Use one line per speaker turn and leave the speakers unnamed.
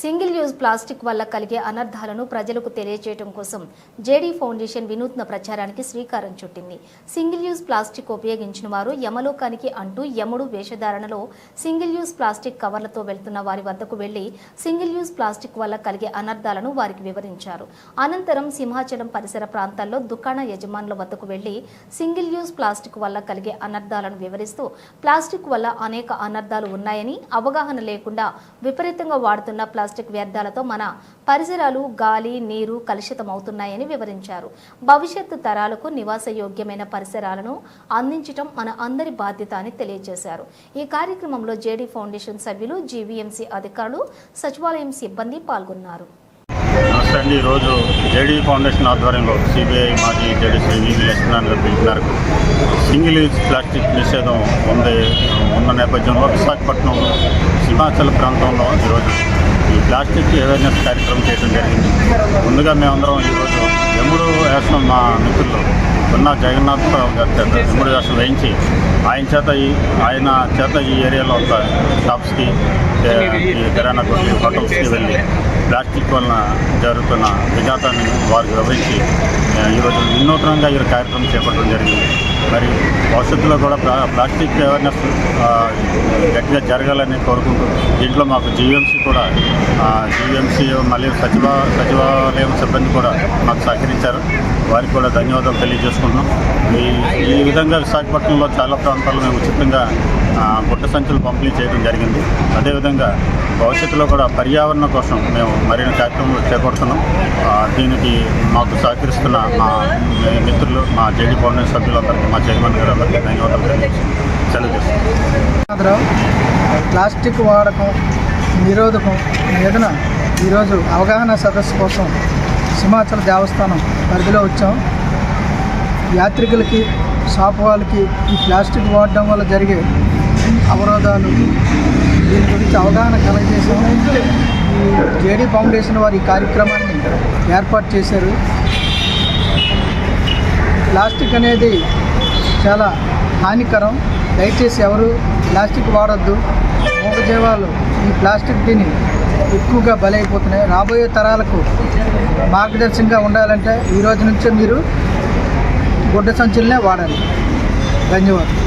Single use plastic వల్ల కలిగే అనర్థాలను ప్రజలకు తెలియజేయడం కోసం జేడీ ఫౌండేషన్ వినూత్న ప్రచారానికి శ్రీకారం చుట్టింది. సింగిల్ యూజ్ ప్లాస్టిక్ ఉపయోగించిన వారు యమలోకానికి అంటూ యముడు వేషధారణలో సింగిల్ యూజ్ ప్లాస్టిక్ కవర్లతో వెళ్తున్న వారి వద్దకు వెళ్ళి సింగిల్ యూజ్ ప్లాస్టిక్ వల్ల కలిగే అనర్థాలను వారికి వివరించారు. అనంతరం సింహాచలం పరిసర ప్రాంతాల్లో దుకాణ యజమానుల వద్దకు వెళ్ళి సింగిల్ యూజ్ ప్లాస్టిక్ వల్ల కలిగే అనర్థాలను వివరిస్తూ ప్లాస్టిక్ వల్ల అనేక అనర్థాలు ఉన్నాయని అవగాహన లేకుండా విపరీతంగా వాడుతున్న ప్లాస్టిక్ ప్లాస్టిక్ వ్యర్థాలతో మన పరిసరాలు గాలి నీరు కలుషితమవుతున్నాయని వివరించారు. భవిష్యత్తు తరాలకు నివాసయోగ్యమైన పరిసరాలను అందించటం మన అందరి బాధ్యత అని తెలియజేశారు. ఈ కార్యక్రమంలో జేడీ ఫౌండేషన్ సభ్యులు జీవీఎంసీ అధికారులు సచివాలయం సిబ్బంది పాల్గొన్నారు.
నమస్తే అండి. ఈరోజు జేడీ ఫౌండేషన్ ఆధ్వర్యంలో సిబిఐ మాజీ జేడీ శ్రీ వివి గారి పిలుపు మేరకు సింగిల్ యూజ్ ప్లాస్టిక్ నిషేధం ఉంది ఉన్న నేపథ్యంలో విశాఖపట్నం సింహాచల ప్రాంతంలో ఈరోజు ఈ ప్లాస్టిక్ అవేర్నెస్ కార్యక్రమం చేయడం జరిగింది. ముందుగా మేమందరం ఈరోజు ఎముడు వేసిన మా మిత్రులు ఉన్న జగన్నాథరావు గారి చేత ఎముడు వేషం వేయించి ఆయన చేత ఈ ఆయన చేత ఈ ఏరియాలో ఉన్న షాప్స్కి కిరాణా కొట్టి హోటల్స్కి వెళ్ళి ప్లాస్టిక్ వలన జరుగుతున్న విఘాతాన్ని వారికి వివరించి ఈరోజు వినూత్నంగా ఈ కార్యక్రమం చేపట్టడం జరిగింది. మరి భవిష్యత్తులో కూడా ప్లా ప్లాస్టిక్ అవేర్నెస్ గట్టిగా జరగాలని కోరుకుంటూ దీంట్లో మాకు జీవీఎంసీ కూడా జీవీఎంసీ మళ్ళీ సచివ సచివాలయం సిబ్బంది కూడా మాకు సహకరించారు. వారికి కూడా ధన్యవాదాలు తెలియజేసుకుంటున్నాం. ఈ ఈ విధంగా విశాఖపట్నంలో చాలా ప్రాంతాల్లో మేము ఉచితంగా గుట్ట గుడ్డ సంచులు పంపిణీ చేయడం జరిగింది. అదేవిధంగా భవిష్యత్తులో కూడా పర్యావరణం కోసం మేము మరిన్ని కార్యక్రమాలు చేపడుతున్నాం. దీనికి మాకు సహకరిస్తున్న మా మిత్రులు మా జేడీ ఫౌండేషన్ సభ్యులందరికీ మా చైర్మన్ గారు అందరికీ ధన్యవాదాలు తెలియజేస్తున్నాం.
ప్లాస్టిక్ వాడకం నిరోధకం మీదన ఈరోజు అవగాహన సదస్సు కోసం సింహాచల దేవస్థానం పరిధిలో వచ్చాం. యాత్రికులకి షాప్ వాళ్ళకి ఈ ప్లాస్టిక్ వాడడం వల్ల జరిగే అవరోధాలు దీని గురించి అవగాహన కలగజేసాం ఈ జేడీ ఫౌండేషన్ వారి కార్యక్రమాన్ని ఏర్పాటు చేశారు. ప్లాస్టిక్ అనేది చాలా హానికరం. దయచేసి ఎవరు ప్లాస్టిక్ వాడొద్దు. మూగజీవాలు ఈ ప్లాస్టిక్ తిని ఎక్కువగా బలైపోతున్నాయి. రాబోయే తరాలకు మార్గదర్శకంగా ఉండాలంటే ఈ రోజు నుంచే మీరు గుడ్డ సంచులనే వాడాలి. ధన్యవాదాలు.